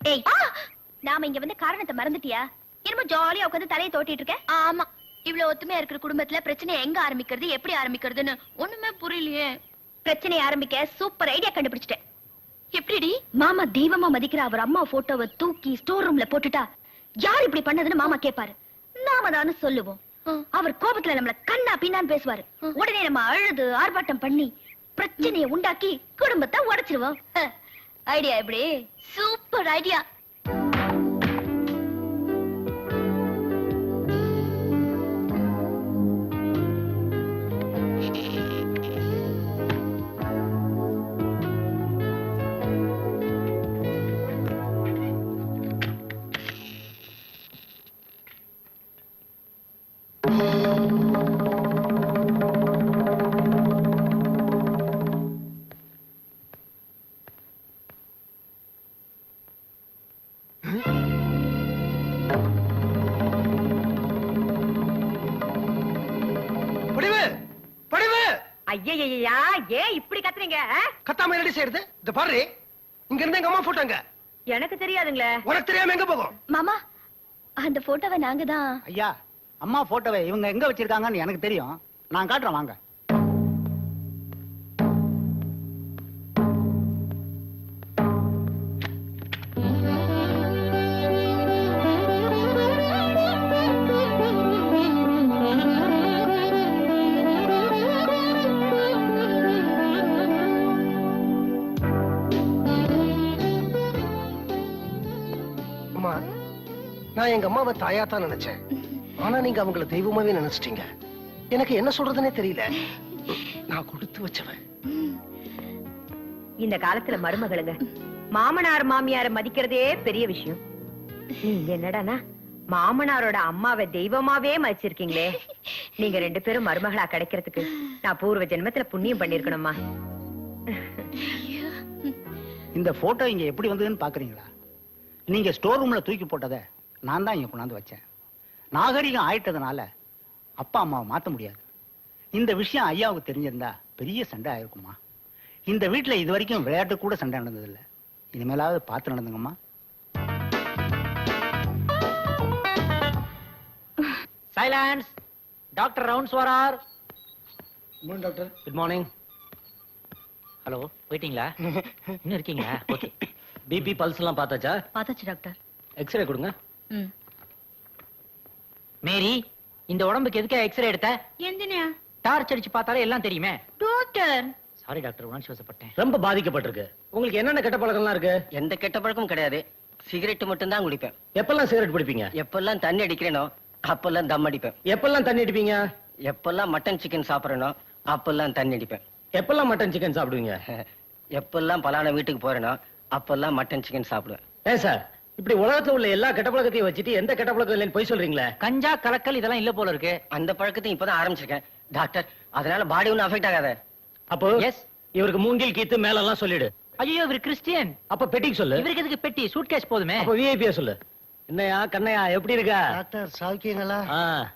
ஏய். நாம இங்க வந்து காரணத்தை மறந்துட்டியா? என்னமோ ஜாலியா உட்காந்து தலையை தோட்டிட்டு இருக்க? ஆமா. இவ்வளவு ஒத்துமையா இருக்கிற குடும்பத்துல பிரச்சனை எங்க ஆரம்பிக்கிறது எப்படி ஆரம்பிக்கிறதுன்னு ஒண்ணுமே புரியலையே. பிரச்சனை ஆரம்பிக்க சூப்பர் ஐடியா கண்டுபிடிச்சிட்டேன். எப்படிடி? மாமா தெய்வமா மதிக்கிற அவர் அம்மா போட்டோவை தூக்கி ஸ்டோர் ரூம்ல போட்டுட்டா யார் இப்படி பண்ணதுன்னு மாமா கேப்பாரு. நாம தானே சொல்லுவோம். அவர் கோபத்துல நம்மள கண்ணா பின்னான்னு பேசுவாரு. உடனே நம்ம அழுது ஆர்ப்பாட்டம் பண்ணி பிரச்சனையை உண்டாக்கி குடும்பத்தை உடைச்சிருவோம். ஐடியா எப்படி? Super idea. ஐயய்யா ஏன் இப்படி கத்துறீங்க? கத்தாம என்னடி செய்யறது? இந்த பாரு இங்க இருந்து எங்க அம்மா போட்டாங்க எனக்கு தெரியாதுங்களே. உனக்கு தெரியாம எங்க போகும்? மாமா அந்த போட்டோவை நாங்க தான் ஐயா அம்மா போட்டோவை இவங்க எங்க வச்சிருக்காங்கன்னு எனக்கு தெரியும். நான் காட்டுறேன் வாங்க. நான் எங்க அம்மாவை தாயா தான் நினைச்சேன். ஆனா நீங்க அவங்கள தெய்வமாவே நினைச்சிட்டீங்க. எனக்கு என்ன சொல்றதுனே தெரியல. நான் கொடுத்து வச்சவன். இந்த காலத்துல மருமகளுங்க மாமனார் மாமியார மதிக்கிறதே பெரிய விஷயம். நீங்க என்னடானா மாமனாரோட அம்மாவை தெய்வமாவே மதிச்சிருக்கீங்களே. நீங்க ரெண்டு பேரும் மருமகளா கிடைக்கிறதுக்கு நான் பூர்வ ஜென்மத்துல புண்ணியம் பண்ணிருக்கணுமா இந்த போட்டோ இங்க எப்படி வந்ததுன்னு பாக்குறீங்களா? நீங்க ஸ்டோர் ரூம்ல தூக்கி போட்டதை நான் தான் இங்க கொண்டாந்து வச்சேன். நாகரிகம் ஆயிட்டதுனால அப்பா அம்மாவை மாத்த முடியாது. இந்த விஷயம் ஐயாவுக்கு தெரிஞ்சிருந்தா பெரிய சண்டை ஆயிருக்குமா இந்த வீட்டுல இது வரைக்கும் விளையாட்டு கூட சண்டை நடந்ததில்ல. இனிமேலாவது பார்த்து நடந்துங்கம்மா. சைலன்ஸ் டாக்டர் ரவுண்ட்ஸ் வரார். டாக்டர் குட் மார்னிங் ஹலோ போயிட்டீங்களா? இன்னும் இருக்கீங்களா? ஓகே பிபி பல்ஸ் எல்லாம் பார்த்தாச்சா? பார்த்தாச்சு டாக்டர் எக்ஸ்ரே கொடுங்க. மேரி இந்த உடம்புக்கு எதுக்கு எக்ஸ்ரே எடுத்த? எந்தினியா? டார்ச் அடிச்சு பார்த்தாலே எல்லாம் தெரியுமே. டாக்டர். சாரி டாக்டர் உணர்ச்சி வசப்பட்டேன். ரொம்ப பாதிக்கப்பட்டிருக்கு. உங்களுக்கு என்னென்ன கெட்ட பழக்கம்லாம் இருக்கு? எந்த கெட்ட பழக்கமும் கிடையாது. சிகரெட் மட்டும் தான் குடிப்பேன். எப்பெல்லாம் சிகரெட் பிடிப்பீங்க எப்பெல்லாம் தண்ணி அடிக்கிறேனோ அப்பெல்லாம் தம் அடிப்பேன். எப்பெல்லாம் தண்ணி அடிப்பீங்க? எப்பெல்லாம் மட்டன் சிக்கன் சாப்பிடறேனோ அப்பெல்லாம் தண்ணி அடிப்பேன். எப்பெல்லாம் மட்டன் சிக்கன் சாப்பிடுவீங்க? எப்பெல்லாம் பலான வீட்டுக்கு போறேனோ அப்பெல்லாம் மட்டன் சிக்கன் சாப்பிடுவேன். ஏன் சார்? இப்படி உலகத்துல உள்ள எல்லா கெட்ட பழக்கத்தையும் வச்சுட்டு எந்த கெட்ட பழக்கம் இல்லைன்னு போய் சொல்றீங்களே? கஞ்சா கலக்கல் இதெல்லாம் இல்ல போல இருக்கு. அந்த பழக்கத்தையும் இப்பதான் ஆரம்பிச்சிருக்கேன். டாக்டர் அதனால பாடி ஒன்றும் அஃபெக்ட் ஆகாத. அப்போ? எஸ் இவருக்கு மூங்கில் கீத்து மேல எல்லாம் சொல்லிடு. ஐயோ இவர் கிறிஸ்டியன். அப்ப பெட்டிக்கு சொல்லு. இவருக்கு எதுக்கு பெட்டி சூட்கேஸ் போதுமே. அப்ப விஐபியா சொல்லு. என்னையா கண்ணையா எப்படி இருக்க? டாக்டர் சாவிக்கீங்களா? ஆ.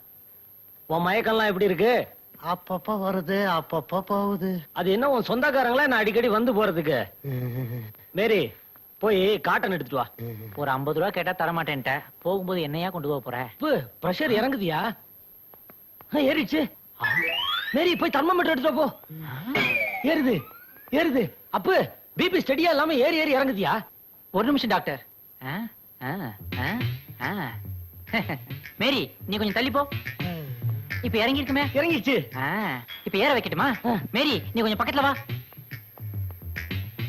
உன் மயக்கம்லாம் எப்படி இருக்கு? அப்பப்ப வருது அப்பப்ப போகுது. அது என்ன உன் சொந்தக்காரங்களா? நான் அடிக்கடி வந்து போறதுக்கு. மேரி போய் காட்டன் எடுத்துட்டு வா. ஒரு ஐம்பது ரூபா கேட்டா தர மாட்டேன்ட்ட போகும்போது என்னையா கொண்டு போக போற? பிரஷர் இறங்குதியா? ஏறிடுச்சு. மேரி போய் தர்மமீட்டர் எடுத்துட்டு போ. ஏறுது ஏறுது. அப்பு பிபி ஸ்டடியா இல்லாம ஏறி ஏறி இறங்குதியா? ஒரு நிமிஷம் டாக்டர். மேரி நீ கொஞ்சம் தள்ளி போ. இப்ப இறங்கி இருக்குமே இறங்கிடுச்சு ஆ, இப்ப ஏற வைக்கட்டுமா? மேரி நீ கொஞ்சம் பக்கத்துல வா.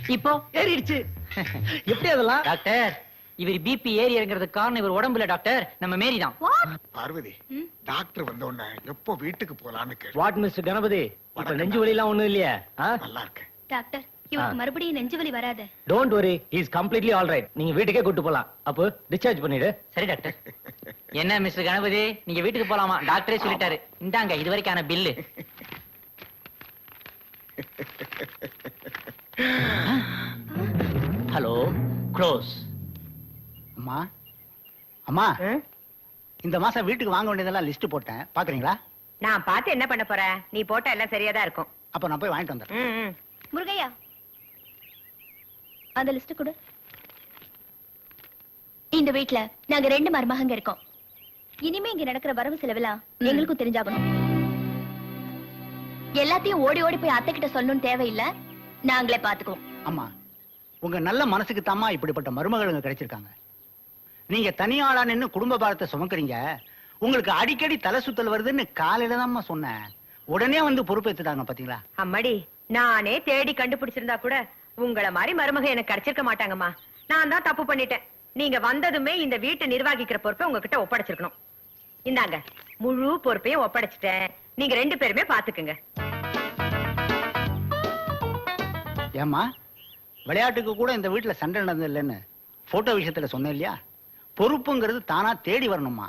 இப்போ? ஏறிடுச்சு. எப்படி அதெல்லாம்? டாக்டர் இவர் பிபி ஏறி இறங்குறதுக்கு காரணம் இவர் உடம்புல டாக்டர் நம்ம மேரி தான் பார்வதி டாக்டர் வந்த உடனே எப்போ வீட்டுக்கு போலான்னு கேட்டு வாட் மிஸ்டர் கணபதி? இப்ப நெஞ்சு வலி எல்லாம் ஒண்ணும் இல்லையா? நல்லா இருக்கேன். டாக்டர் இவருக்கு மறுபடியும் நெஞ்சு வலி வராது. Don't worry is completely all right நீங்க வீட்டுக்கே கூட்டு போலாம். அப்போ டிஸ்சார்ஜ் பண்ணிடு. சரி டாக்டர். என்ன மிஸ்டர் கணபதி? நீங்க வீட்டுக்கு போலாமா? டாக்டரே சொல்லிட்டாரு. இந்தாங்க இது வரைக்கான பில்லு. Hello close. அம்மா அம்மா இந்த மாசம் வீட்டுக்கு வாங்க வேண்டியதெல்லாம் லிஸ்ட் போட்டேன். பாக்குறீங்களா? நான் பார்த்து என்ன பண்ண போறேன் நீ போட்டா எல்லாம் சரியாதான் இருக்கும். அப்ப நான் போய் வாங்கிட்டு வந்துடுறேன். ம், ம். முருகையா அந்த லிஸ்ட் கொடு. இந்த வீட்ல நாங்க ரெண்டு மருமகங்க இருக்கோம். இனிமே இங்க நடக்கிற வரவு செலவெல்லாம் எங்களுக்கும் தெரிஞ்சாகணும். எல்லாத்தையும் ஓடி ஓடி போய் அத்தை கிட்ட சொல்லணும்னு தேவையில்ல. நாங்களே பாத்துக்குவோம் அம்மா உங்க நல்ல மனசுக்கு தாம்மா இப்படிப்பட்ட மருமகளுங்க கிடைச்சிருக்காங்க. நீங்க தனியாளா நின்னு குடும்ப பாரத்தை சுமக்குறீங்க. உங்களுக்கு அடிக்கடி தலை சுத்தல் வருதுன்னு காலையில தான்மா சொன்னேன். உடனே வந்து பொறுப்பேத்துட்டாங்க பாத்தீங்களா? அம்மாடி நானே தேடி கண்டுபிடிச்சிருந்தா கூட உங்கள மாதிரி மருமக எனக்கு கிடைச்சிருக்க மாட்டாங்கம்மா. நான் தான் தப்பு பண்ணிட்டேன். நீங்க வந்ததுமே இந்த வீட்டை நிர்வகிக்கிற பொறுப்பை உங்ககிட்ட ஒப்படைச்சிருக்கணும். இந்தாங்க முழு பொறுப்பையும் ஒப்படைச்சிட்டேன். நீங்க ரெண்டு பேருமே பாத்துக்குங்க. ஏம்மா விளையாட்டுக்கு கூட இந்த வீட்டுல சண்டை நடந்தது இல்லைன்னு போட்டோ விஷயத்துல சொன்னேன் இல்லையா? பொறுப்புங்கிறது தானா தேடி வரணுமா?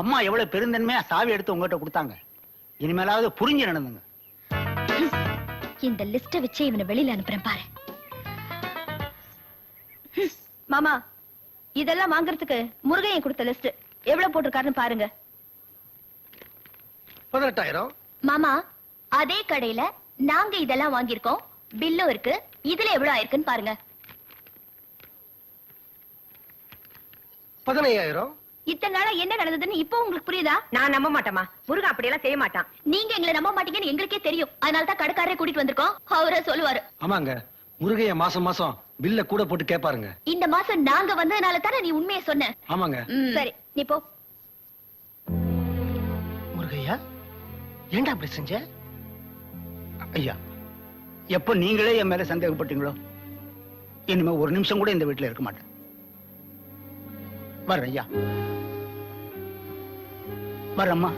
அம்மா எவ்வளவு பெருந்தன்மையா சாவி எடுத்து உங்ககிட்ட கொடுத்தாங்க. இனிமேலாவது புரிஞ்சு நடந்துங்க. இந்த லிஸ்ட வச்சு இவனை வெளியில அனுப்புறேன் பாரு. மாமா இதெல்லாம் வாங்குறதுக்கு முருகையன் கொடுத்த லிஸ்ட் எவ்வளவு போட்டிருக்காருன்னு பாருங்க. பதினெட்டாயிரம். மாமா அதே கடையில நாங்க இதெல்லாம் வாங்கியிருக்கோம். பில்லும் இருக்கு. இதுல எவ்வளவு ஆயிருக்குன்னு பாருங்க. பதினையாயிரம்? இத்தனை நாளா என்ன நடந்ததுன்னு இப்போ உங்களுக்கு புரியுதா? நான் நம்ப மாட்டேம்மா. முருகன் அப்படியெல்லாம் செய்ய மாட்டான். நீங்க எங்களை நம்ப மாட்டீங்கன்னு எங்களுக்கே தெரியும். அதனால தான் கடைக்காரரே கூட்டிட்டு வந்திருக்கோம். அவரே சொல்லுவாரு. ஆமாங்க. முருகைய மாசம் மாசம் பில்ல கூட போட்டு கேட்பாருங்க இந்த மாசம் நாங்க வந்ததுனால தானே நீ உண்மையை சொன்ன. ஆமாங்க. சரி நீ போ. முருகையா? ஏன்டா அப்படி செஞ்ச? ஐயா எப்ப நீங்களே என் மேல சந்தேகப்பட்டீங்களோ? இனிமே ஒரு நிமிஷம் கூட இந்த வீட்டுல இருக்க மாட்டேன். வர்றேன் ஐயா. வர்றேம்மா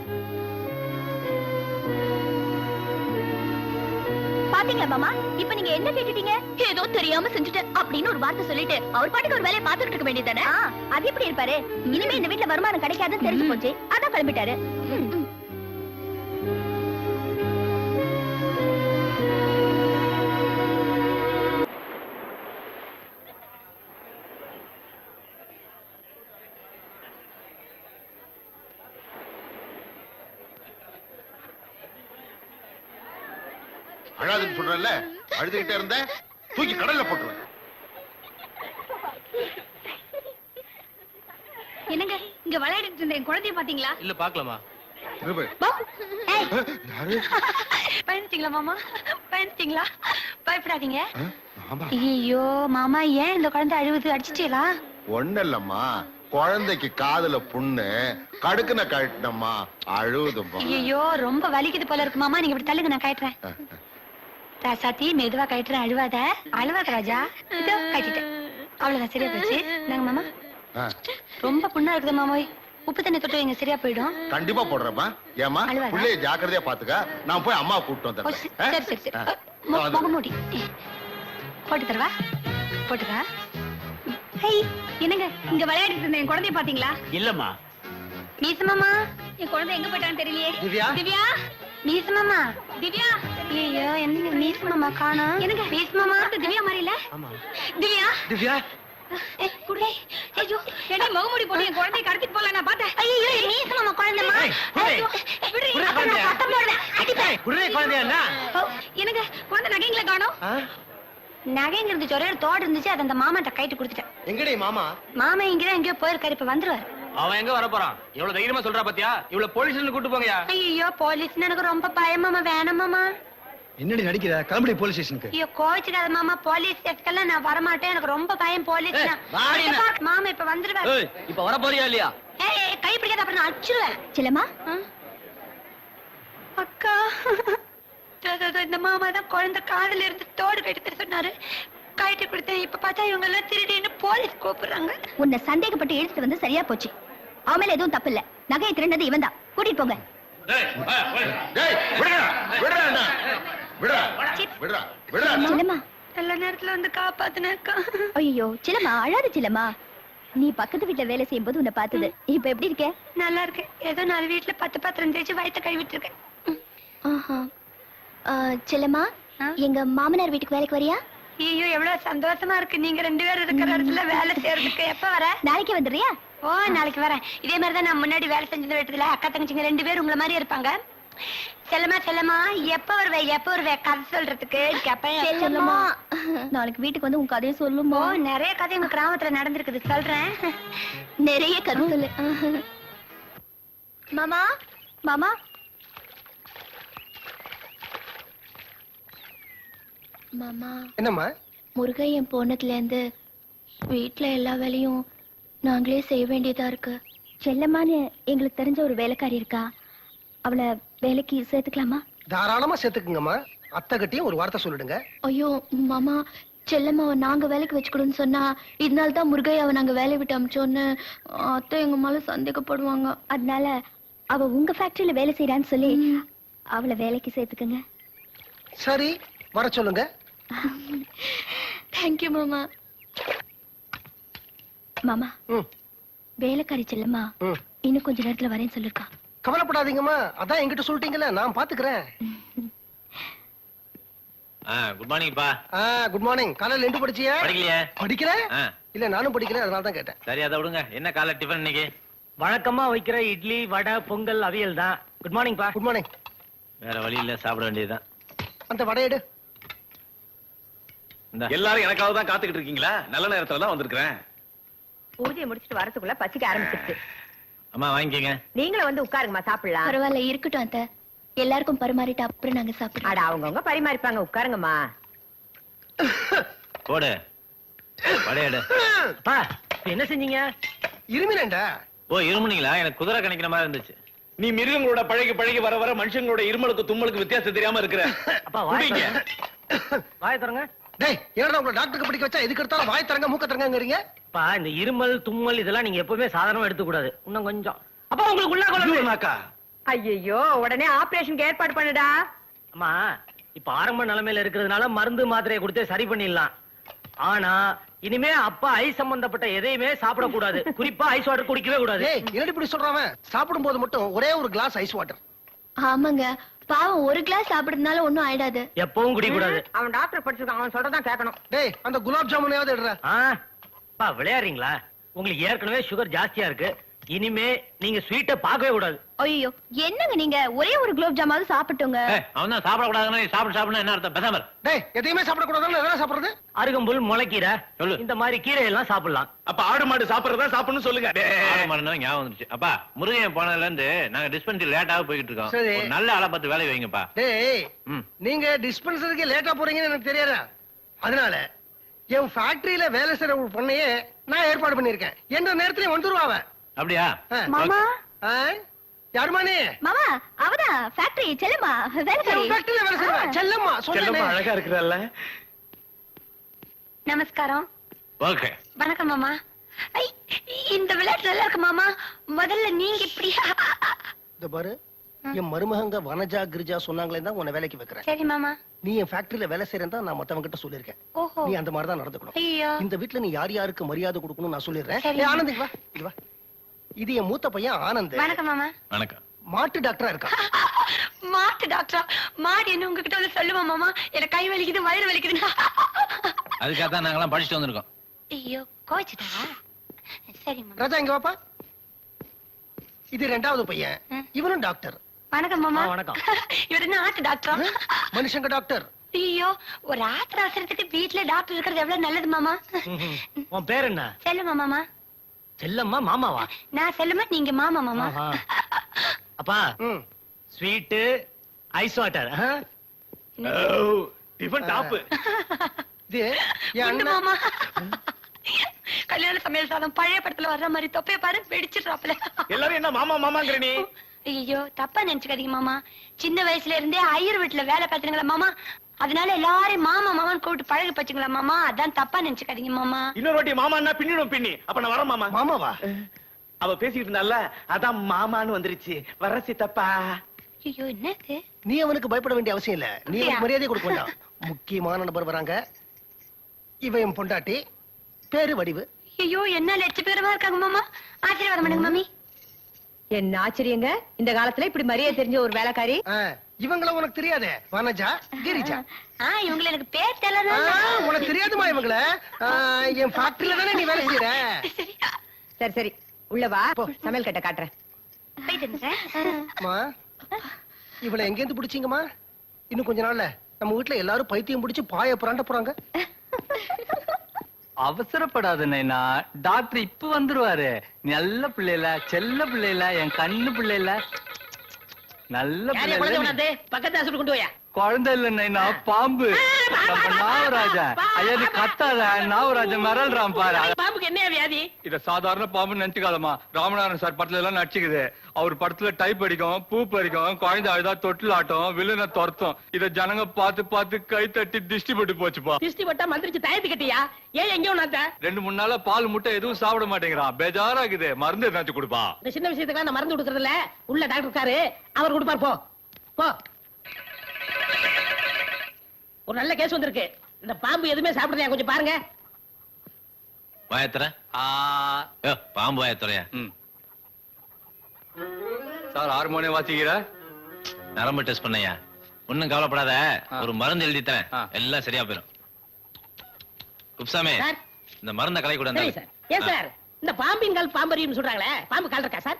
பாத்தீங்களா மாமா? இப்ப நீங்க என்ன கேட்டுட்டீங்க? ஏதோ தெரியாம செஞ்சுட்டேன் அப்படின்னு ஒரு வார்த்தை சொல்லிட்டு அவர் பாட்டுக்கு ஒரு வேலையை பாத்துட்டு இருக்க வேண்டியதானே அது எப்படி இருப்பாரு? இனிமே இந்த வீட்ல வருமானம் கிடைக்காதுன்னு தெரிஞ்சு போச்சு. அதான் கிளம்பிட்டாரு. அழுதுகிட்டே இருந்த தூக்கி கடல்ல போட்டுருவேன். என்னங்க இங்க விளையாடிட்டு இருந்த என் குழந்தைய பாத்தீங்களா இல்ல பாக்கலாமா பயந்துட்டீங்களா மாமா? பயந்துட்டீங்களா? பயப்படாதீங்க. ஐயோ மாமா. ஏன் இந்த குழந்தை அழுவுது? அடிச்சிட்டீங்களா? ஒண்ணு இல்லம்மா குழந்தைக்கு காதுல புண்ணு கடுக்குன கழட்டினம்மா. அழுவுதும்மா. ஐயோ ரொம்ப வலிக்குது போல இருக்கு மாமா. நீங்க இப்படி தள்ளுங்க நான் கட்டுறேன் ராசாத்தி மெதுவா கட்டுறேன் அழுவாத. அழுவாத ராஜா. இதோ கட்டிட்டேன் அவ்வளவுதான் சரியா போச்சு. நாங்க மாமா. ரொம்ப புண்ணா இருக்குது மாமா உப்பு தண்ணி தொட்டு வைங்க சரியா போயிடும். கண்டிப்பா போடுறேம்மா. ஏமா? புள்ளைய ஜாக்கிரதையா பாத்துக்க. நான் போய் அம்மா கூப்பிட்டு வந்துடுறேன். சரி? சரி சரி. முகமூடி போட்டு தரவா? போட்டுக்கா? ஹை என்னங்க இங்க விளையாடிட்டு இருந்த என் குழந்தைய பாத்தீங்களா? இல்லம்மா. மீச மாமா என் குழந்தை எங்க போயிட்டான்னு தெரியலையே. திவ்யா? திவ்யா? மீச மாமா திவ்யா? ஐயோ என்ன மீச மாமா காணோம் என்னங்க? மீச மாமா திவ்யா மாதிரி இல்ல ஆமா. திவ்யா? திவ்யா? ஏய், குடி. ஐயோ, ஏடி, முகமூடி போட்டு என் குழந்தைய கடத்திட்டு போலாம் நான் பார்த்தேன். ஐயோ, மாமா குழந்தைய. சத்தம். அடிப்பேன். குழந்தையா என்னங்க குழந்தை நகைங்களை காணோம்? நகைங்கிறது ஒரே ஒரு தோடு இருந்துச்சு அதை அந்த மாமாட்ட கைட்டு கொடுத்துட்டேன். எங்கடி மாமா? மாமா இங்கதான் எங்கேயோ போயிருக்காரு இப்ப வந்துருவாரு. அவன் எங்க வர போறான் இவ்வளவு தைரியமா சொல்றா பாத்தியா? இவ்வளவு போலீஸ் கூட்டு போங்கயா ஐயோ போலீஸ் எனக்கு ரொம்ப பயமாமா வேணாம் மாமா என்னடி நடிக்கிற? கிளம்படி போலீஸ் ஸ்டேஷனுக்கு ஐயோ கோச்சுக்காத மாமா போலீஸ் ஸ்டேஷன்லாம் நான் வரமாட்டேன். எனக்கு ரொம்ப பயம் போலீஸ்? மாமா இப்ப வந்துருவாரு. ஏய் இப்ப வர போறியா இல்லையா? ஏய் கை பிடிக்காத அப்புறம் நான் அடிச்சிருவேன். சிலமா அக்கா இந்த மாமா தான் குழந்தை காதுல இருந்து தோடு கட்டி சொன்னாரு. கட்டி கொடுத்தேன். இப்ப பார்த்தா இவங்க எல்லாம் திருடின்னு போலீஸ் கூப்பிடுறாங்க. உன்னை சந்தேகப்பட்டு இழுத்து வந்து சரியா போச்சு. அவன் மேல எதுவும் தப்பு இல்ல. நகையை திருண்டது இவன் தான் கூட்டிட்டு போங்க. சிலமா எல்லா நேரத்துல வந்து காப்பாத்துனாக்கா. ஐயோ சிலமா அழாத சிலமா நீ பக்கத்து வீட்டுல வேலை செய்யும் போது உன்னை பார்த்தது. இப்ப எப்படி இருக்க? நல்லா இருக்கு. ஏதோ நாலு வீட்டுல பத்து பாத்திரம் தேய்ச்சி வயிற்ற கழுவிட்டு இருக்கேன் சிலமா எங்க மாமனார் வீட்டுக்கு வேலைக்கு வரியா? ஐயோ எவ்வளவு சந்தோஷமா இருக்கு. நீங்க ரெண்டு பேரும் இருக்கிற இடத்துல வேலை செய்யறதுக்கு எப்ப வர? நாளைக்கு வந்துடுறியா? ஓ நாளைக்கு வரேன். இதே மாதிரி தான் நான் முன்னாடி வேலை செஞ்ச இடத்துல அக்கா தங்கச்சிங்க ரெண்டு பேரும் உங்களை மாதிரி இருப்பாங்க. செல்லமா செல்லமா எப்ப வருவே எப்ப வருவே? கதை சொல்றதுக்கு. செல்லம்மா நாளைக்கு வீட்டுக்கு வந்து உன் கதையை சொல்லுமா? நிறைய கதை உங்க கிராமத்துல நடந்திருக்குது. சொல்றேன். நிறைய கதை சொல்லு மாமா மாமா. மாமா. என்னம்மா? முருகையன் போனதுல இருந்து வீட்ல எல்லா வேலையும் நாங்களே செய்ய வேண்டியதா இருக்கு. செல்லம்மான்னு எங்களுக்கு தெரிஞ்ச ஒரு வேலைக்காரி இருக்கா. அவளை வேலைக்கு சேர்த்துக்கலாமா? தாராளமா சேர்த்துக்குங்கம்மா. அத்தை கிட்டயும் ஒரு வார்த்தை சொல்லிடுங்க. ஐயோ மாமா செல்லம்மாவை நாங்க வேலைக்கு வச்சுக்கணும்னு சொன்னா இதனால தான் முருகையாவை நாங்க வேலையை விட்டு அமிச்சோன்னு அத்தை எங்க மேல சந்தேகப்படுவாங்க. அதனால அவ உங்க ஃபேக்டரியில வேலை செய்யறான்னு சொல்லி அவளை வேலைக்கு சேர்த்துக்கங்க. சரி வர சொல்லுங்க. தேங்க்யூ மாமா. மாமா வேலைக்காரி செல்லம்மா இன்னும் கொஞ்ச நேரத்துல வரேன்னு சொல்லிருக்கா. கவலைப்படாதீங்கம்மா. அதான் என்கிட்ட சொல்லிட்டீங்கல்ல நான் பாத்துக்கிறேன். குட் குட் மார்னிங் காலையில எண்டு படிச்சியா? படிக்கலையே. படிக்கல? ஆ, இல்ல நானும் படிக்கல அதனால தான் கேட்டேன். சரி அதை விடுங்க. என்ன காலை டிஃபன் இன்னைக்கு? வழக்கமா வைக்கிற இட்லி வடை பொங்கல் அவியல் தான். குட் மார்னிங் பா. குட் மார்னிங் வேற வழி இல்ல சாப்பிட வேண்டியதுதான். அந்த வடையெடு இந்தா. எல்லாரும் எனக்காக தான் காத்துக்கிட்டு இருக்கீங்களா? நல்ல நேரத்துல தான் வந்திருக்கிறேன். பூஜையை முடிச்சிட்டு வரதுக்குள்ள பசிக்க ஆரம்பிச்சிருச்சு. அம்மா வாங்கிக்கங்க. நீங்களும் வந்து உட்காருங்கம்மா சாப்பிடலாம். பரவாயில்ல இருக்கட்டும் அத்தை. எல்லாருக்கும் பரிமாறிட்டு அப்புறம் நாங்க சாப்பிடுறோம் அட அவங்கவுங்க பரிமாறிப்பாங்க. உட்காருங்கம்மா. போடு. படையடு பா இப்ப என்ன செஞ்சீங்க? இருமினேண்டா? ஓ இருமுனீங்களா? எனக்கு குதிரை கணிக்கிற மாதிரி இருந்துச்சு. நீ மிருகங்களோட பழகி பழகி வர வர மனுஷங்களோட இருமலுக்கு தும்மலுக்கு வித்தியாசம் தெரியாம இருக்கிற. அப்பா வாய் குடிங்க. திறங்க. வாய் தரங்க டேய் என்னடா உங்களை டாக்டருக்கு படிக்க வச்சா? எதுக்கு எடுத்தாலும் வாய் தரங்க மூக்க தரங்கங்கறீங்க பா இந்த இருமல் தும்மல் இதெல்லாம் நீங்க எப்பவுமே சாதாரணமா எடுத்துக்க கூடாது இன்னும் கொஞ்சம். அப்பா உங்களுக்கு உள்ள குழந்தை ஐயோ உடனே ஆபரேஷனுக்கு ஏற்பாடு பண்ணுடா. அம்மா இப்ப ஆரம்ப நிலைமையில இருக்கிறதுனால மருந்து மாத்திரையை கொடுத்து சரி பண்ணிடலாம். ஆனா இனிமே அப்பா ஐஸ் சம்பந்தப்பட்ட எதையுமே சாப்பிடக்கூடாது. குறிப்பா ஐஸ் வாட்டர் குடிக்கவே கூடாது. டேய் என்னடி இப்படி சொல்றான் சாப்பிடும் போது மட்டும் ஒரே ஒரு கிளாஸ் ஐஸ் வாட்டர் ஆமாங்க பாவம் ஒரு கிளாஸ் சாப்பிடுறதுனால ஒண்ணும் ஆயிடாது. எப்பவும் குடிக்க கூடாது அவன் டாக்டர் படிச்சிருக்கான் அவன் சொல்றதான் கேட்கணும். டேய் அந்த குலாப் ஜாமுனையாவது எடுற ஆ பா விளையாடுறீங்களா? உங்களுக்கு ஏற்கனவே சுகர் ஜாஸ்தியா இருக்கு. இனிமே நீங்க ஸ்வீட்டை பார்க்கவே கூடாது. ஐயோ என்னங்க நீங்க? ஒரே ஒரு குலோப் ஜாமாவது சாப்பிட்டுங்க. அவன் தான் சாப்பிட கூடாதுன்னா நீ சாப்பிட சாப்பிட என்ன அர்த்தம்? பேசாம. டேய் எதையுமே சாப்பிடக்கூடாதுன்னு எதனா சாப்பிடுறது? அருகம்புல் முளைக்கீரை. சொல்லு. இந்த மாதிரி கீரை எல்லாம் சாப்பிடலாம். அப்ப ஆடு மாடு சாப்பிடுறதா சாப்பிடணும் சொல்லுங்க. ஆடு மாடுனா ஞாபகம் வந்துருச்சு. அப்பா முருகன் போனதுல இருந்து நாங்க டிஸ்பென்சரி லேட்டாக போய்கிட்டு இருக்கோம். நல்ல ஆளை பார்த்து வேலை வைங்கப்பா. டேய் நீங்க டிஸ்பென்சரிக்கு லேட்டா போறீங்கன்னு எனக்கு தெரியாதா? அதனால என் ஃபேக்டரியில வேலை செய்யற ஒரு பொண்ணையே நான் ஏற்பாடு பண்ணிருக்கேன் எந்த நேரத்திலயும் வந்துருவா அவ அப்படியா. மாமா? ஆ? யாரும்மா நீ மாமா அவதான் ஃபேக்டரி செல்லுமா வேலைக்காரி. ஃபேக்டரியில வேலை செய்வா செல்லம்மா செல்லம்மா. அழகா இருக்கிறல்ல நமஸ்காரம். ஓகே. வணக்கம் மாமா. ஐ, இந்த விளையாட்டு நல்லா இருக்கு மாமா. முதல்ல நீங்க இப்படி. இந்த பாரு. என் மருமகங்க வனஜா கிரிஜா சொன்னாங்களே தான் உன்னை வேலைக்கு வைக்கிறேன். சரி மாமா. நீ என் ஃபேக்டரியில வேலை செய்யறேன் தான் நான் மத்தவங்க கிட்ட சொல்லியிருக்கேன். ஓஹோ. நீ அந்த மாதிரி தான் நடந்துக்கணும். ஐயோ. இந்த வீட்ல நீ யார் யாருக்கு மரியாதை கொடுக்கணும் நான் சொல்லிடுறேன். ஆனந்த் வா இங்க வா. இது என் மூத்த பையன் ஆனந்த். வணக்கம் மாமா. வணக்கம். மாட்டு டாக்டரா இருக்கான். மாட்டு டாக்டரா? மாடு என்ன உங்ககிட்ட வந்து சொல்லுமா மாமா? எனக்கு கை வலிக்குது வயிறு வலிக்குது அதுக்காக தான் நாங்கெல்லாம் படிச்சுட்டு வந்திருக்கோம். ஐயோ கோச்சிட்டாரா சரி மாமா. ராஜா இங்க வாப்பா. இது ரெண்டாவது பையன். இவனும் டாக்டர். வணக்கம் மாமா. வணக்கம். இவர் என்ன ஆட்டு டாக்டரா? மனுஷங்க டாக்டர். ஐயோ ஒரு ஆத்திர அவசரத்துக்கு வீட்ல டாக்டர் இருக்கிறது எவ்வளவு நல்லது மாமா. உன் பேர் என்ன? செல்லுமா மாமா. செல்லம்மா மாமாவா? நான் செல்லுமா நீங்க மாமா மாமா. அப்பா. Sweet ice water tiffin top மாமா. கல்யாண சமையல் சாதம் பழைய படத்துல வர்ற மாதிரி தொப்பைய பாரு வெடிச்சிடுறாப்ல எல்லாரும் என்ன மாமா மாமாங்கிற நீ? ஐயோ தப்பா நினைச்சுக்காதீங்க மாமா. சின்ன வயசுல இருந்தே ஐயர் வீட்டுல வேலை பார்த்துங்களா மாமா. அதனால எல்லாரையும் மாமா மாமான்னு கூப்பிட்டு பழகி பச்சுங்களா மாமா? அதான் தப்பா நினைச்சுக்காதீங்க மாமா. இன்னொரு வாட்டி மாமான்னா பின்னிடும் பின்னி. அப்ப நான் வரேன் மாமா. மாமாவா? அவ பேசிக்கிட்டு இருந்தால அதான் மாமான்னு வந்துருச்சு. வர சித்தப்பா. ஐயோ என்னது? நீ அவனுக்கு பயப்பட வேண்டிய அவசியம் இல்ல. நீ அவனுக்கு மரியாதை கொடுக்க வேண்டாம். முக்கியமான நபர் வராங்க. இவ என் பொண்டாட்டி. பேரு வடிவு. ஐயோ என்ன லட்சபேரமா இருக்காங்க மாமா? ஆசீர்வாதம் பண்ணுங்க மாமி. என்ன ஆச்சரியங்க? இந்த காலத்துல இப்படி மரியாதை தெரிஞ்ச ஒரு வேலைக்காரி? இவங்கள உனக்கு தெரியாதே? வனஜா கிரிஜா. ஆ இவங்களை எனக்கு பேர் தெரியல உனக்கு தெரியாதுமா இவங்கள? என் ஃபேக்டரியில தானே நீ வேலை செய்யற சரி சரி உள்ள வா. சமையல் கட்ட காட்டுறேன். அம்மா இவளை எங்கேருந்து பிடிச்சீங்கம்மா? இன்னும் கொஞ்ச நாள்ல நம்ம வீட்டுல எல்லாரும் பைத்தியம் பிடிச்சு பாய புரண்ட போறாங்க. அவசரப்படாத நைனா. டாக்டர் இப்ப வந்துருவாரு. நல்ல பிள்ளைல செல்ல பிள்ளைல என் கண்ணு பிள்ளைல. நல்ல பக்கத்து கொண்டு போயா? குழந்தை இல்ல நைனா பாம்பு நம்ம நாகராஜன் ஐயா நீ கத்தாத நாகராஜன் மிரள்றான் பாரு பாம்புக்கு என்ன வியாதி இத சாதாரண பாம்பு நினைச்சுக்காதமா ராமநாதன் சார் படத்துல எல்லாம் நடிச்சுக்குது அவர் படத்துல டைப் அடிக்கும் பூ பறிக்கும் குழந்தை அழுதா தொட்டில் ஆட்டம் வில்லனை துரத்தும் இத ஜனங்க பார்த்து பார்த்து கை தட்டி திஷ்டி போட்டு போச்சுப்பா திருஷ்டி பட்டா மந்திரிச்சு தயத்து கட்டியா ஏன் எங்கேயும் ஒண்ணாத்த ரெண்டு மூணு நாளா பால் முட்டை எதுவும் சாப்பிட மாட்டேங்கிறான் பேஜாரா இருக்குது மருந்து எதாச்சும் கொடுப்பா இந்த சின்ன விஷயத்துக்கு நான் மறந்து கொடுக்கறதுல உள்ள டாக்டர் இருக்காரு அவர் கொடுப்பார் போ போ ஒரு நல்ல கேஸ் வந்திருக்கு. இந்த பாம்பு எதுவுமே சாப்பிடுறதா கொஞ்சம் பாருங்க. வாயத்துற. பாம்பு வாயத்துறையா. சார் ஹார்மோனியம் வாசிக்கிற? நரம்பு டெஸ்ட் பண்ணையா? ஒண்ணும் கவலைப்படாத. ஒரு மருந்து எழுதி தரேன். எல்லாம் சரியா போயிடும் குப்சாமி சார். இந்த மருந்த கலை கூட ஏன் சார்? இந்த பாம்பின் கால் பாம்பரியும் சொல்றாங்களே? பாம்பு கால் இருக்கா சார்?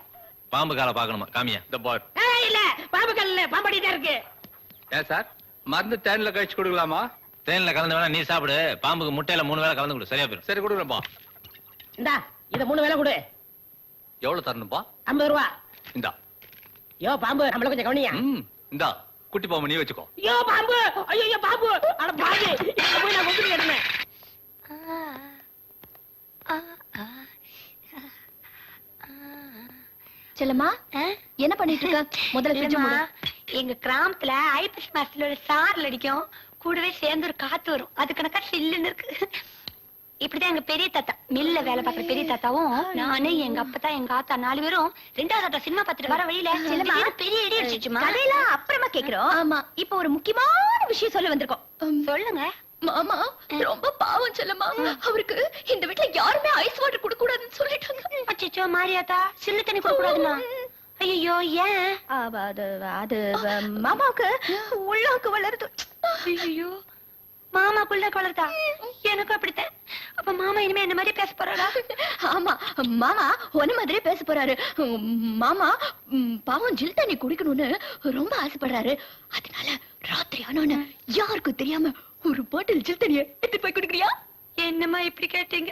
பாம்பு காலை பாக்கணுமா காமியா? இந்த பார் இல்ல. பாம்பு கால் இல்ல. பாம்படி தான் இருக்கு. ஏன் சார்? மருந்து தேன்ல கழிச்சு கொடுக்கலாமா? தேன்ல கலந்து வேணா நீ சாப்பிடு. பாம்புக்கு முட்டையில மூணு வேளை கலந்து கொடு. சரியா போயிடும் சரி கொடுக்குறேன்பா இந்தா இத மூணு வேலை கொடு. எவ்வளவு தரணும்பா? ஐம்பது ரூபா. இந்தா. யோ பாம்பு நம்மள கொஞ்சம் கவனியா? ம் இந்தா. குட்டி பாம்பு நீ வச்சுக்கோ. ஐயோ பாம்பு! ஐயோ பாம்பு! அட பாம்பு இங்க போய் நான் கொண்டு கேட்டேன் செல்லம்மா என்ன பண்ணிட்டு இருக்க? முதல்ல மூடு. எங்க கிராமத்துல ஐபிஎஸ் மாசத்துல ஒரு சாரல் அடிக்கும். கூடவே சேர்ந்து ஒரு காத்து வரும். அது கணக்கா சில்லுன்னு இருக்கு. இப்படிதான் எங்க பெரிய தாத்தா மில்ல வேலை பார்க்குற பெரிய தாத்தாவும் நானு எங்க அப்பத்தா எங்க ஆத்தா நாலு பேரும் ரெண்டாவது தாத்தா சினிமா பார்த்துட்டு வர வழியில பெரிய இடி அடிச்சிச்சுமா கதையெல்லாம் அப்புறமா கேக்குறோம். ஆமா. இப்போ ஒரு முக்கியமான விஷயம் சொல்ல வந்திருக்கோம். சொல்லுங்க. மாமா ரொம்ப பாவம் செல்லம்மா. அவருக்கு இந்த வீட்ல யாருமே ஐஸ் வாட்டர் குடுக்க கூடாதுன்னு சொல்லிட்டாங்க. அச்சோ மாரியாத்தா சில்லு தண்ணி கொடுக்க கூடாதுமா ஐயோ ஏன்? அது அது மாமாவுக்கு உள்ளாக்கு வளருது. ஐயோ மாமா புள்ள குளர்தா எனக்கும் அப்படித்தான். அப்ப மாமா இனிமே என்ன மாதிரி பேச போறாரா? ஆமா மாமா ஒன்ன மாதிரியே பேச போறாரு. மாமா பாவம் ஜில் தண்ணி குடிக்கணும்னு ரொம்ப ஆசைப்படுறாரு. அதனால ராத்திரி ஆனோன்னு யாருக்கும் தெரியாம ஒரு பாட்டில் ஜில் தண்ணிய எடுத்து போய் குடிக்கிறியா? என்னம்மா இப்படி கேட்டீங்க?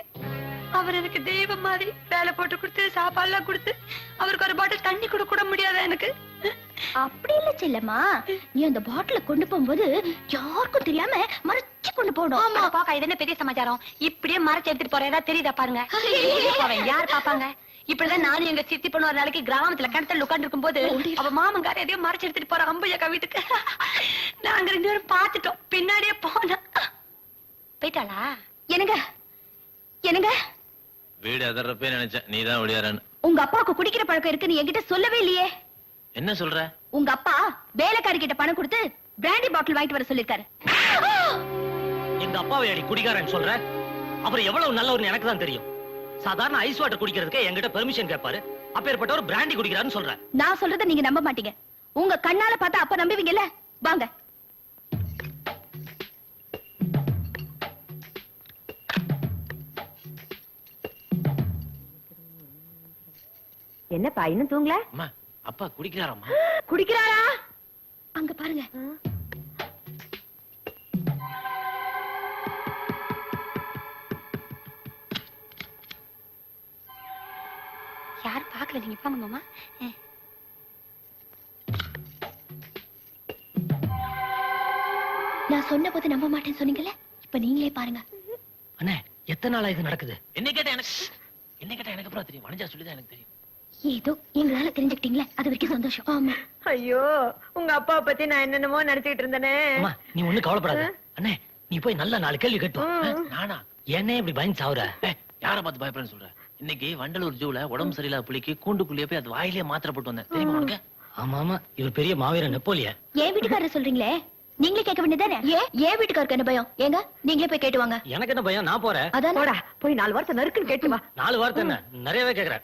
அவர் எனக்கு தெய்வம் மாதிரி வேலை போட்டு கொடுத்து சாப்பாடுலாம் கொடுத்து அவருக்கு ஒரு பாட்டில் தண்ணி கொடுக்க கூட முடியாதா எனக்கு? அப்படி இல்ல செல்லம்மா. நீ அந்த பாட்டில கொண்டு போகும்போது யாருக்கும் தெரியாம மறைச்சு கொண்டு போகணும். ஆமா. பாக்கா இது என்ன பெரிய சமாச்சாரம்? இப்படியே மறைச்சு எடுத்துட்டு போற ஏதாவது தெரியுதா பாருங்க. அவன் யார் பாப்பாங்க? இப்படிதான் நானும் எங்க சித்தி பொண்ணு ஒரு நாளைக்கு கிராமத்துல கிணத்துல உட்கார்ந்து இருக்கும் போது அவ மாமங்கார எதையோ மறைச்சு எடுத்துட்டு போற அம்பையக்கா வீட்டுக்கு. நாங்க ரெண்டு பேரும் பாத்துட்டோம். பின்னாடியே போனோம் போயிட்டாளா? என்னங்க? என்னங்க? வீடு அதறப்பே நினைச்சேன். நீ தான் ஒளியாரன்னு. உங்க அப்பாவுக்கு குடிக்கிற பழக்கம் இருக்குன்னு என்கிட்ட சொல்லவே இல்லையே. என்ன சொல்ற? உங்க அப்பா வேலைக்காரி கிட்ட பணம் கொடுத்து பிராண்டி பாட்டில் வாங்கிட்டு வர சொல்லிருக்காரு. எங்க அப்பாவை அடி குடிக்காரன்னு சொல்ற? அப்புறம் எவ்வளவு நல்லவர்னு எனக்கு தான் தெரியும். சாதாரண ஐஸ் வாட்டர் குடிக்கிறதுக்கு என்கிட்ட பெர்மிஷன் கேட்பாரு. அப்பேற்பட்டவர் பிராண்டி குடிக்கிறாருன்னு சொல்ற. நான் சொல்றத நீங்க நம்ப மாட்டீங்க. உங்க கண்ணால பார்த்தா அப்ப நம்புவீங்கல்ல? வாங்க. என்னப்பா இன்னும் தூங்கல? அம்மா அப்பா குடிக்கிறாரம்மா. குடிக்கிறாரா? அங்க பாருங்க. யாரும் பாக்கல நீங்க போங்க மாமா. நான் சொன்ன போது நம்ப மாட்டேன்னு சொன்னீங்கல்ல? இப்ப நீங்களே பாருங்க. அண்ணே எத்தனை நாளா இது நடக்குது? என்ன கேட்டா எனக்கு என்ன கேட்டா எனக்கு அப்புறம் தெரியும்? வனஜா சொல்லிதான் எனக்கு தெரியும். ஏதோ எங்களால தெரிஞ்சுக்கிட்டீங்களே அது வரைக்கும் சந்தோஷம். ஆமா. ஐயோ உங்க அப்பா பத்தி நான் என்னென்னமோ நினைச்சுக்கிட்டு இருந்தேனே. அம்மா நீ ஒண்ணு கவலைப்படாத. அண்ணே நீ போய் நல்ல நாலு கேள்வி கேட்டு நானா ஏன்னே இப்படி பயந்து சாவுற? யார பார்த்து பயப்படுறேன்னு சொல்ற? இன்னைக்கு வண்டலூர் ஜூல உடம்பு சரியில்லாத புலிக்கு கூண்டுக்குள்ளேயே போய் அது வாயிலேயே மாத்திரை போட்டு வந்தேன். தெரியுமா உனக்கு? ஆமா ஆமா. இவர் பெரிய மாவீரன் நெப்போலியன். என் வீட்டுக்காரர் சொல்றீங்களே? நீங்களே கேட்க வேண்டியதானே ஏன் என் வீட்டுக்காருக்கு என்ன பயம்? ஏங்க நீங்களே போய் கேட்டு வாங்க. எனக்கு என்ன பயம்? நான் போறேன். அதான்? போடா போய் நாலு வார்த்தை நறுக்குன்னு கேட்டு வா. நாலு வார்த்தை என்ன? நிறையவே கேக்குறேன்.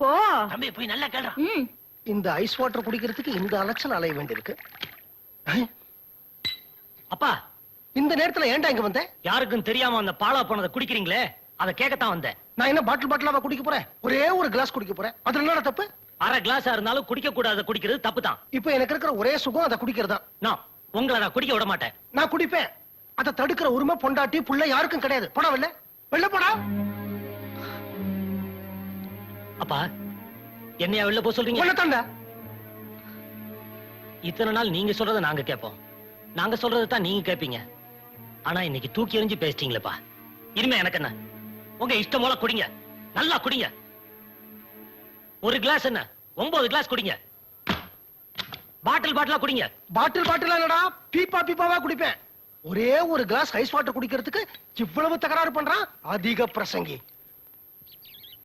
போ. தம்பி போய் நல்லா கேள்றா ம். இந்த ஐஸ் வாட்டர் குடிக்கிறதுக்கு இந்த அலைச்சல் அலைய வேண்டியிருக்கு. அப்பா. இந்த நேரத்துல ஏன்டா இங்க வந்தேன் யாருக்கும் தெரியாம அந்த பாலா போனதை குடிக்கிறீங்களே? அதை கேட்கத்தான் வந்தேன். நான் என்ன பாட்டில் பாட்டிலாவா குடிக்க போறேன்? ஒரே ஒரு கிளாஸ் குடிக்க போறேன். அதுல என்னடா தப்பு? அரை கிளாஸா இருந்தாலும் குடிக்க கூடாத குடிக்கிறது தப்பு தான் இப்ப எனக்கு இருக்கிற ஒரே சுகம் அதை குடிக்கிறதா நான் உங்களை நான் குடிக்க விட மாட்டேன். நான் குடிப்பேன். அதை தடுக்கிற உரிமை பொண்டாட்டி புள்ள யாருக்கும் கிடையாது. போடா வெளில. வெளில போடா. அப்பா என்னையா வெளில போக சொல்றீங்க? இத்தனை நாள் நீங்க சொல்றத நாங்க கேட்போம். நாங்க சொல்றதை தான் நீங்க கேட்பீங்க. ஆனா இன்னைக்கு தூக்கி எறிஞ்சு பேசிட்டீங்களேப்பா. இனிமே எனக்கு என்ன? உங்க இஷ்டம் போல குடிங்க. நல்லா குடிங்க. ஒரு கிளாஸ் என்ன? ஒன்பது கிளாஸ் குடிங்க. பாட்டில் பாட்டிலா குடிங்க. பாட்டில் பாட்டில் என்னடா பீப்பா பீப்பாவா குடிப்பேன். ஒரே ஒரு கிளாஸ் ஐஸ் வாட்டர் குடிக்கிறதுக்கு இவ்வளவு தகராறு பண்றான்? அதிக பிரசங்கி.